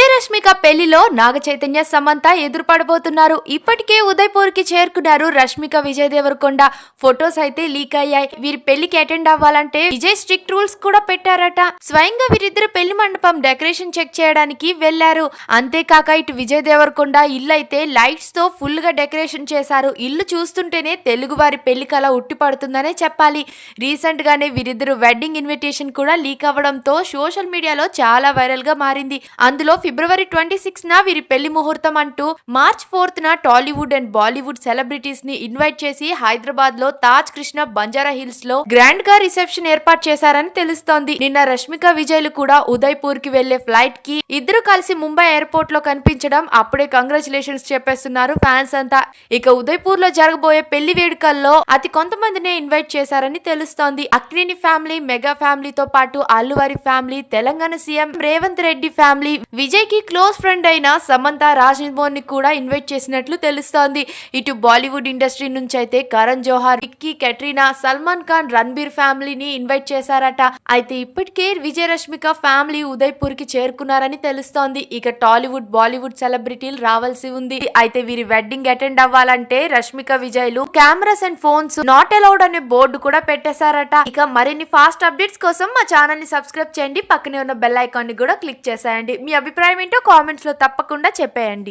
విజయరశ్మిక పెళ్ళిలో నాగ చైతన్య సమంత ఎదురుపడబోతున్నారు. ఇప్పటికే ఉదయపూర్కి చేరుకున్నారు రష్మిక విజయ్ దేవరకొండ ఫొటోస్ అయితే లీక్ అయ్యాయి. వీరి పెళ్ళికి అటెండ్ అవ్వాలంటే విజయ్ స్ట్రిక్ట్ రూల్స్ కూడా పెట్టారట. స్వయంగా వీరిద్దరు పెళ్ళి మండపం డెకరేషన్ చెక్ చేయడానికి వెళ్ళారు అంతేకాక ఇటు విజయ్ దేవరకొండ ఇల్లు అయితే లైట్స్తో ఫుల్గా డెకరేషన్ చేశారు. ఇల్లు చూస్తుంటేనే తెలుగు వారి పెళ్ళి కళ ఉట్టి పడుతుందనే చెప్పాలి. రీసెంట్ గానే వీరిద్దరు వెడ్డింగ్ ఇన్విటేషన్ కూడా లీక్ అవ్వడంతో సోషల్ మీడియాలో చాలా వైరల్గా మారింది. అందులో ఫిబ్రవరి ట్వంటీ సిక్స్ న వీరి పెళ్ళి ముహూర్తం అంటూ మార్చ్ ఫోర్త్ న టాలీవుడ్ అండ్ బాలీవుడ్ సెలబ్రిటీస్ని ఇన్వైట్ చేసి హైదరాబాద్లో తాజ్ కృష్ణ బంజారా హిల్స్లో గ్రాండ్గా రిసెప్షన్ ఏర్పాటు చేశారని తెలుస్తోంది. నిన్న రష్మిక విజయ్లు కూడా ఉదయ్పూర్కి వెళ్ళే ఫ్లైట్కి ఇద్దరు కలిసి ముంబై ఎయిర్పోర్ట్లో కనిపించడం అప్పుడే కంగ్రాచులేషన్స్ చెప్పేస్తున్నారు ఫ్యాన్స్ అంతా. ఇక ఉదయ్పూర్లో జరగబోయే పెళ్ళి వేడుకల్లో అతి కొంతమందినే ఇన్వైట్ చేశారని తెలుస్తోంది. అక్నేని ఫ్యామిలీ మెగా ఫ్యామిలీతో పాటు అల్లువారి family Telangana CM Revanth Reddy family Vijay కి క్లోజ్ ఫ్రెండ్ అయిన సమంత రాజ్మోహన్ కూడా ఇన్వైట్ చేసినట్లు తెలుస్తోంది. ఇటు బాలీవుడ్ ఇండస్ట్రీ నుంచి అయితే కరణ్ జోహార్ విక్కీ కెట్రీనా సల్మాన్ ఖాన్ రణబీర్ ఫ్యామిలీని ఇన్వైట్ చేశారట. అయితే ఇప్పటికే విజయ రష్మిక ఫ్యామిలీ ఉదయ్పూర్కి చేరుకున్నారని తెలుస్తోంది. ఇక టాలీవుడ్ బాలీవుడ్ సెలబ్రిటీలు రావాల్సి ఉంది. అయితే వీరి వెడ్డింగ్ అటెండ్ అవ్వాలంటే Rashmika విజయ్లు cameras and phones not allowed అనే బోర్డు కూడా పెట్టేశారట. ఇక మరిన్ని ఫాస్ట్ అప్డేట్స్ కోసం మా ఛానల్ని సబ్స్క్రైబ్ చేయండి. పక్కనే ఉన్న బెల్ ఐకాన్ని కూడా క్లిక్ చేసేయండి. మీ అభిప్రాయం ఏంటో కామెంట్స్లో తప్పకుండా చెప్పేయండి.